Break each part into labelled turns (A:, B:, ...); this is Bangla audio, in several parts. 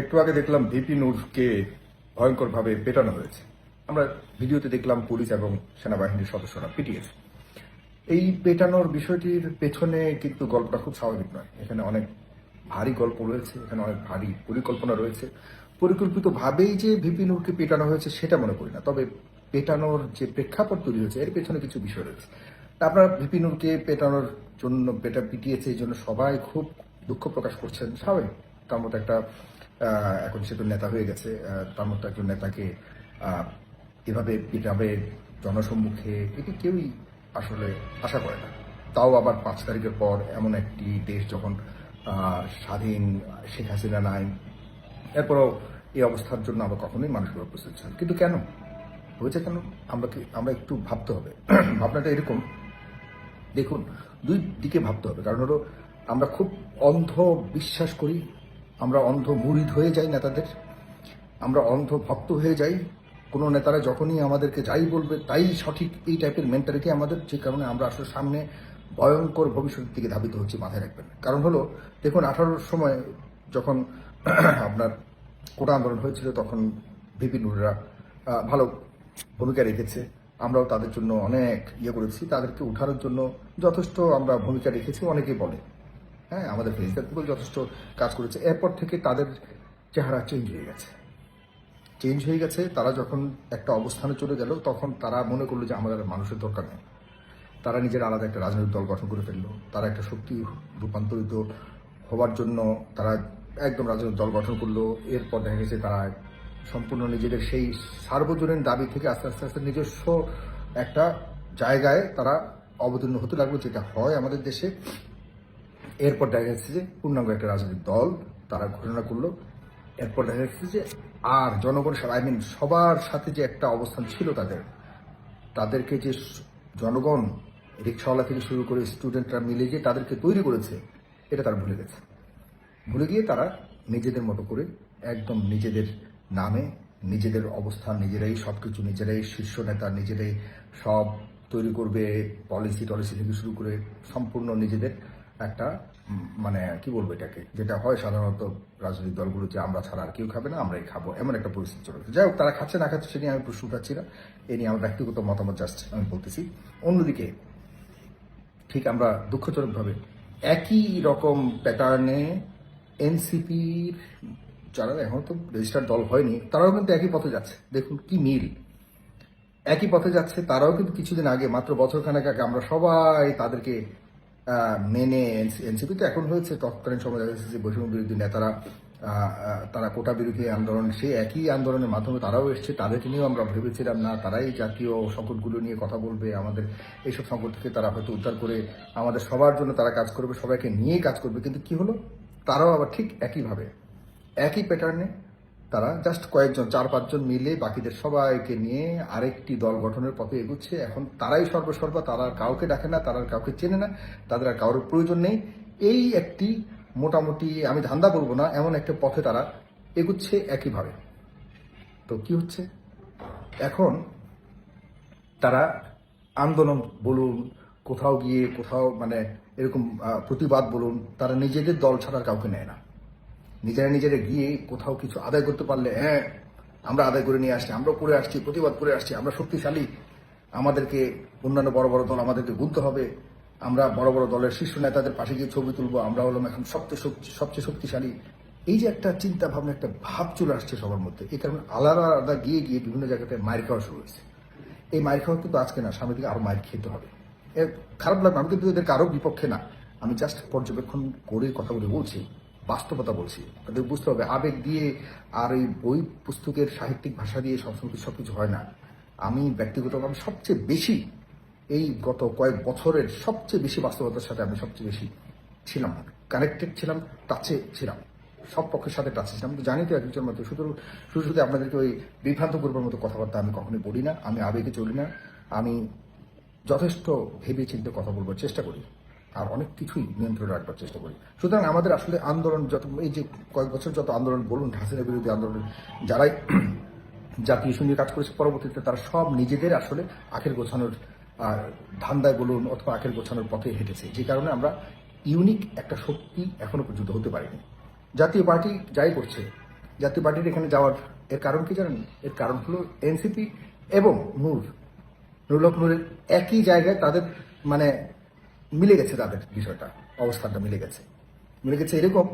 A: একটু আগে দেখলাম ভিপি নূরকে ভয়ঙ্করভাবে পেটানো হয়েছে। আমরা ভিডিওতে দেখলাম পুলিশ এবং সেনাবাহিনীর সদস্যরা পিটিয়েছে এই পেটানোর বিষয়টির পেছনে কিন্তু গল্পটা খুব স্বাভাবিক নয়। এখানে অনেক ভারী গল্প রয়েছে, এখানে অনেক ভারী পরিকল্পনা রয়েছে। পরিকল্পিতভাবেই যে ভিপি নূরকে পেটানো হয়েছে সেটা মনে করি না, তবে পেটানোর যে প্রেক্ষাপট তৈরি হয়েছে, এর পেছনে কিছু বিষয় রয়েছে। আপনারা ভিপি নূরকে পেটানোর জন্য পেটা পিটিয়েছে, এই জন্য সবাই খুব দুঃখ প্রকাশ করছেন। স্বাভাবিক, তার মতো একটা এখন সে তো নেতা হয়ে গেছে তার মতো একজন নেতাকে এভাবে পিটাবে জনসম্মুখে এটি কেউই আসলে আশা করে না। তাও আবার পাঁচ তারিখের পর এমন একটি দেশ যখন স্বাধীন, শেখ হাসিনা নাই, এরপরও এই অবস্থার জন্য আমরা কখনোই মানুষগুলো প্রস্তুত ছিলাম কিন্তু কেন? হয়েছে কেন? আমরা কি, আমরা একটু ভাবতে হবে। ভাবনাটা এরকম। দেখুন, দুই দিকে ভাবতে হবে। কারণ হলো, আমরা খুব অন্ধ বিশ্বাস করি আমরা অন্ধ মুরিদ হয়ে যাই নেতাদের, আমরা অন্ধ ভক্ত হয়ে যাই। কোনো নেতারা যখনই আমাদেরকে যাই বলবে, তাই সঠিক এই টাইপের মেন্টালিটি আমাদের, যে কারণে আমরা আসলে সামনে ভয়ঙ্কর ভবিষ্যতের দিকে ধাবিত হচ্ছি, মাথায় রাখবেন। কারণ হলো, দেখুন, আঠারোর সময় যখন আপনার কোটা আন্দোলন হয়েছিল, তখন ভিপি নুররা ভালো ভূমিকা রেখেছে। আমরাও তাদের জন্য অনেক ইয়ে করেছি। তাদেরকে উঠানোর জন্য যথেষ্ট আমরা ভূমিকা রেখেছি, অনেকেই বলে। হ্যাঁ আমাদের ফেসবুক পিপল যথেষ্ট কাজ করেছে। এরপর থেকে তাদের চেহারা চেঞ্জ হয়ে গেছে। চেঞ্জ হয়ে গেছে, তারা যখন একটা অবস্থানে চলে গেল, তখন তারা মনে করল যে আমাদের মানুষের দরকার নেই। তারা নিজের আলাদা একটা রাজনৈতিক দল গঠন করে ফেলল। তারা একটা শক্তি রূপান্তরিত হওয়ার জন্য তারা একদম রাজনৈতিক দল গঠন করল। এরপর দেখা গেছে তারা সম্পূর্ণ নিজেদের সেই সার্বজনীন দাবি থেকে আস্তে আস্তে আস্তে নিজস্ব একটা জায়গায় তারা অবতীর্ণ হতে লাগল। যেটা হয় আমাদের দেশে এরপর দেখা যাচ্ছে যে পূর্ণাঙ্গ একটা রাজনৈতিক দল, তারা ঘোষণা করল। এরপর দেখা যাচ্ছে যে আর জনগণের আই মিন সবার সাথে যে একটা অবস্থান ছিল তাদের, তাদেরকে যে জনগণ রিক্সাওয়ালা থেকে শুরু করে স্টুডেন্টরা মিলে যে তাদেরকে তৈরি করেছে, এটা তারা ভুলে গেছে। ভুলে গিয়ে তারা নিজেদের মতো করে একদম নিজেদের নামে, নিজেদের অবস্থান, নিজেরাই সবকিছু, নিজেরাই শীর্ষ নেতা, নিজেরাই সব তৈরি করবে পলিসি টলিসি থেকে শুরু করে সম্পূর্ণ নিজেদের একটা মানে কি বলব এটাকে? যেটা হয় সাধারণত রাজনৈতিক দলগুলো যে আমরা ছাড়া আর কেউ খাবে না, আমরাই খাব। এমন একটা পরিস্থিতি চলে যাই হোক তারা খাচ্ছে, না খাচ্ছে, সে নিয়ে আমি প্রশ্ন উঠাচ্ছি না। এ নিয়ে আমার ব্যক্তিগত মতামত জাস্ট আমি বলতেছি। অন্যদিকে, ঠিক আমরা দুঃখজনকভাবে একই রকম প্যাটার্নে এনসিপির যারা এখন তো রেজিস্টার দল হয়নি, তারাও কিন্তু একই পথে যাচ্ছে। দেখুন কি মিল। একই পথে যাচ্ছে, তারাও কিন্তু কিছুদিন আগে, মাত্র বছর খানেক আগে আমরা সবাই তাদেরকে মেনে এনসিপি তো এখন হয়েছে তৎকালীন সময় দেখা যাচ্ছে যে বৈষম্য বিরোধী নেতারা তারা কোটা বিরোধী আন্দোলন, সেই একই আন্দোলনের মাধ্যমে তারাও এসছে। তাদেরকে নিয়েও আমরা ভেবেছিলাম না। তারাই জাতীয় সংকটগুলো নিয়ে কথা বলবে। আমাদের এইসব সংকট থেকে তারা হয়তো উদ্ধার করে আমাদের সবার জন্য তারা কাজ করবে, সবাইকে নিয়ে কাজ করবে। কিন্তু কি হলো? তারাও আবার ঠিক একইভাবে, একই প্যাটার্নে তারা জাস্ট কয়েকজন, চার পাঁচজন মিলে বাকিদের সবাইকে নিয়ে আরেকটি দল গঠনের পথে এগুচ্ছে। এখন তারাই সর্বসর্বা, তারা কাউকে ডাকে না, তারা কাউকে চেনে না, তাদের আর কারোর প্রয়োজন নেই। এই একটি মোটামুটি, আমি ধান্দা বলব না, এমন একটা পথে তারা এগুচ্ছে একইভাবে। তো কি হচ্ছে? এখন তারা আন্দোলন বলুন, কোথাও গিয়ে কোথাও মানে এরকম প্রতিবাদ বলুন, তারা নিজেদের দল ছাড়া কাউকে নেয় না। নিজেরা নিজেরা গিয়ে কোথাও কিছু আদায় করতে পারলে হ্যাঁ আমরা আদায় করে নিয়ে আসছি, আমরা করে আসছি, প্রতিবাদ করে আসছি, আমরা শক্তিশালী, আমাদেরকে অন্যান্য বড় বড় দল আমাদেরকে গুনতে হবে, আমরা বড় বড় দলের শীর্ষ নেতাদের পাশে গিয়ে ছবি তুলবো, আমরা হলাম এখন সবচেয়ে সবচেয়ে শক্তিশালী। এই যে একটা চিন্তা ভাবনা, একটা ভাব চলে আসছে সবার মধ্যে, এই কারণে আলাদা আলাদা গিয়ে গিয়ে বিভিন্ন জায়গাতে মায়ের খাওয়া শুরু হয়েছে। এই মায়ের খাওয়া কিন্তু আজকে না সামনে দিকে আরও মায়ের খেতে হবে। খারাপ লাগবে, আমি কিন্তু এদেরকে কারও বিপক্ষে না, আমি জাস্ট পর্যবেক্ষণ করে কথাগুলি বলছি। বাস্তবতা বলছি। তাদের বুঝতে হবে, আবেগ দিয়ে আর এই বই পুস্তকের সাহিত্যিক ভাষা দিয়ে সবসময় সব কিছু হয় না। আমি ব্যক্তিগতভাবে সবচেয়ে বেশি এই গত কয়েক বছরের সবচেয়ে বেশি বাস্তবতার সাথে আমি সবচেয়ে বেশি ছিলাম। কানেক্টেড ছিলাম টাচে ছিলাম। সব পক্ষের সাথে টাচে ছিলাম। তো জানি তো একজন মতো শুধু শুধু শুধু আপনাদেরকে ওই বিভ্রান্ত করবার মতো কথাবার্তা আমি কখনোই বলি না। আমি আবেগে চলি না। আমি যথেষ্ট ভেবে চিন্তে কথা বলবার চেষ্টা করি। আর অনেক কিছুই নিয়ন্ত্রণে রাখবার চেষ্টা করি। সুতরাং আমাদের আসলে আন্দোলন যত, এই যে কয়েক বছর যত আন্দোলন বলুন, হাসিনা বিরোধী আন্দোলন, যারাই জাতীয় নিয়ে কাজ করেছে, পরবর্তীতে তারা সব নিজেদের আসলে আখের গোছানোর ধান্দায় বলুন অথবা আখের গোছানোর পথে হেঁটেছে। যে কারণে আমরা ইউনিক একটা শক্তি এখনও পর্যন্ত হতে পারিনি। জাতীয় পার্টি যাই করছে, জাতীয় পার্টির এখানে যাওয়ার এর কারণ কি জানেন? এর কারণ হলো এনসিপি এবং নূর। নুরুল হক নূরের একই জায়গায় তাদের মানে মিলে গেছে তাদের বিষয়টা, অবস্থানটা মিলে গেছে। মিলে গেছে এরকম,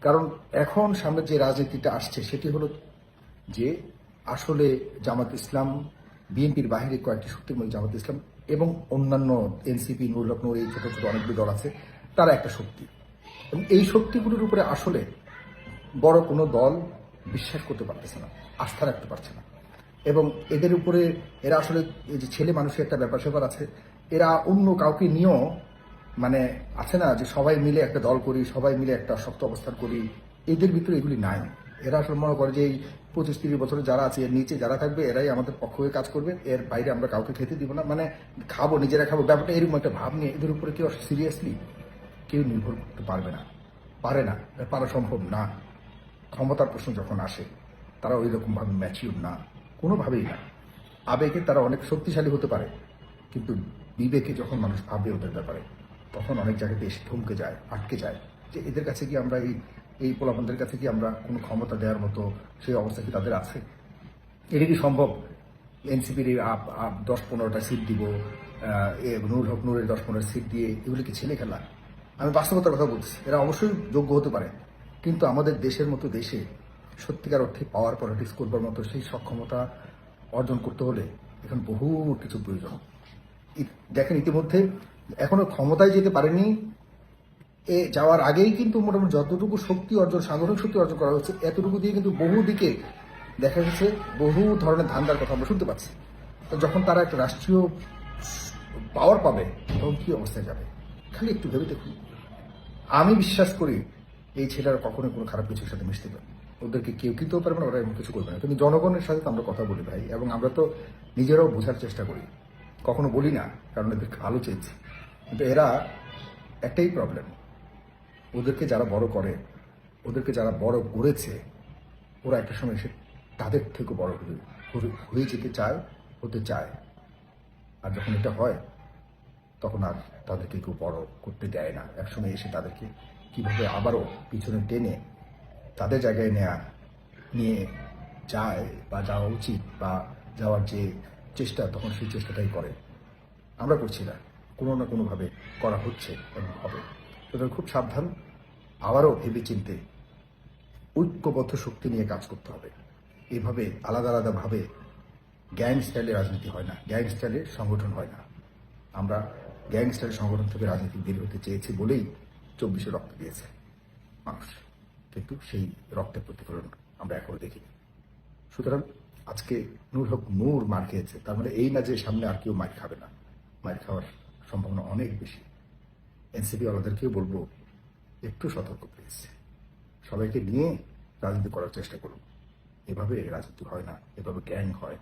A: কারণ এখন সামনে যে রাজনীতিটা আসছে, সেটি হলো যে আসলে জামাত ইসলাম, বিএনপির বাহিরে কয়েকটি শক্তিময় জামাত ইসলাম এবং অন্যান্য এনসিপি, নুরুল হক, নূর এই ছোট ছোট অনেকগুলো দল আছে, তারা একটা শক্তি। এবং এই শক্তিগুলোর উপরে আসলে বড় কোনো দল বিশ্বাস করতে পারতেছে না, আস্থা রাখতে পারছে না। এবং এদের উপরে এরা আসলে এই যে ছেলে মানুষের একটা ব্যাপার স্যাপার আছে, এরা অন্য কাউকে নিয়েও মানে আছে না যে সবাই মিলে একটা দল করি, সবাই মিলে একটা শক্ত অবস্থান করি। এদের ভিতরে এগুলি নাই। এরা আসলে মনে করে যে এই পঁচিশ তিরিশ বছরে যারা আছে, এর নিচে যারা থাকবে, এরাই আমাদের পক্ষ হয়ে কাজ করবে। এর বাইরে আমরা কাউকে খেতে দিব না। মানে খাব, নিজেরা খাব। ব্যাপারটা এরকম একটা ভাব নিয়ে এদের উপরে কেউ সিরিয়াসলি কেউ নির্ভর করতে পারবে না। পারে না। পারা সম্ভব না। ক্ষমতার প্রশ্ন যখন আসে, তারা ওই রকমভাবে ম্যাচিউর না। কোনোভাবেই না। আবেগে তারা অনেক শক্তিশালী হতে পারে। কিন্তু বিবেকে যখন মানুষ ভাবে ওদের ব্যাপারে তখন অনেক জায়গাতে এসে থমকে যায়, আটকে যায়। যে এদের কাছে কি আমরা এই এই পোলাপনদের কাছে কি আমরা কোনো ক্ষমতা দেওয়ার মতো সেই অবস্থা কি তাদের আছে? এটা কি সম্ভব? এনসিপির দশ পনেরোটা সিট দিব নূর হক নূরের দশ পনেরো সিট দিয়ে এগুলো কি ছেলে খেলা? আমি বাস্তবতার কথা বলছি এরা অবশ্যই যোগ্য হতে পারে। কিন্তু আমাদের দেশের মতো দেশে সত্যিকার অর্থে পাওয়ার পলিটিক্স করবার মতো সেই সক্ষমতা অর্জন করতে হলে এখন বহু কিছু প্রয়োজন। দেখেন ইতিমধ্যে এখনও ক্ষমতায় যেতে পারেনি। এ যাওয়ার আগেই কিন্তু মোটামুটি যতটুকু শক্তি অর্জন, সাংগঠনিক শক্তি অর্জন করা হচ্ছে, এতটুকু দিয়ে কিন্তু বহু দিকে দেখা গেছে বহু ধরনের ধান্দার কথা আমরা শুনতে পাচ্ছি। যখন তারা একটা রাষ্ট্রীয় পাওয়ার পাবে, তখন কি অবস্থায় যাবে? খালি একটু ভেবে দেখুন। আমি বিশ্বাস করি এই ছেলেরা কখনোই কোনো খারাপ কিছুর সাথে মিশতে পারে ওদেরকে কেউ কিনতেও পারবে না, ওরা এমন কিছু করবে না। কিন্তু জনগণের সাথে তো আমরা কথা বলি ভাই, এবং আমরা তো নিজেরাও বোঝার চেষ্টা করি। কখনো বলি না, কারণ এদেরকে ভালো চেয়েছি। কিন্তু এরা একটাই প্রবলেম ওদেরকে যারা বড় করে, ওদেরকে যারা বড় করেছে, ওরা একটা সময় এসে তাদের থেকে বড় হয়ে যেতে চায়, হতে চায়। আর যখন এটা হয়, তখন আর তাদেরকে কেউ বড় করতে দেয় না। একসময় এসে তাদেরকে কীভাবে আবারও পিছনে টেনে তাদের জায়গায় নেয়া, নিয়ে যায় বা যাওয়া উচিত বা যাওয়ার যে চেষ্টা, তখন সেই চেষ্টাটাই করে। আমরা করছি না। কোনো না কোনোভাবে করা হচ্ছে এবং হবে। সুতরাং খুব সাবধান, আবারও ভেবে চিনতে ঐক্যবদ্ধ শক্তি নিয়ে কাজ করতে হবে। এভাবে আলাদা আলাদাভাবে গ্যাং স্টাইলে রাজনীতি হয় না, গ্যাং স্টাইলে সংগঠন হয় না। আমরা গ্যাং স্টাইল সংগঠন থেকে রাজনীতি বের হতে চেয়েছি বলেই চব্বিশে রক্ত দিয়েছে মানুষ। কিন্তু সেই রক্তের প্রতিফলন আমরা এখনও দেখিনি। সুতরাং আজকে নূর হক নূর মার খেয়েছে। তার মানে এই না যে সামনে আর কেউ মার খাবে না। মার খাওয়ার সম্ভাবনা অনেক বেশি। এনসিপি ওয়ালাদেরকেও বলব, একটু সতর্ক প্লিজ সবাইকে নিয়ে রাজনীতি করার চেষ্টা করুন। এভাবে রাজনীতি হয় না, এভাবে গ্যাং হয়।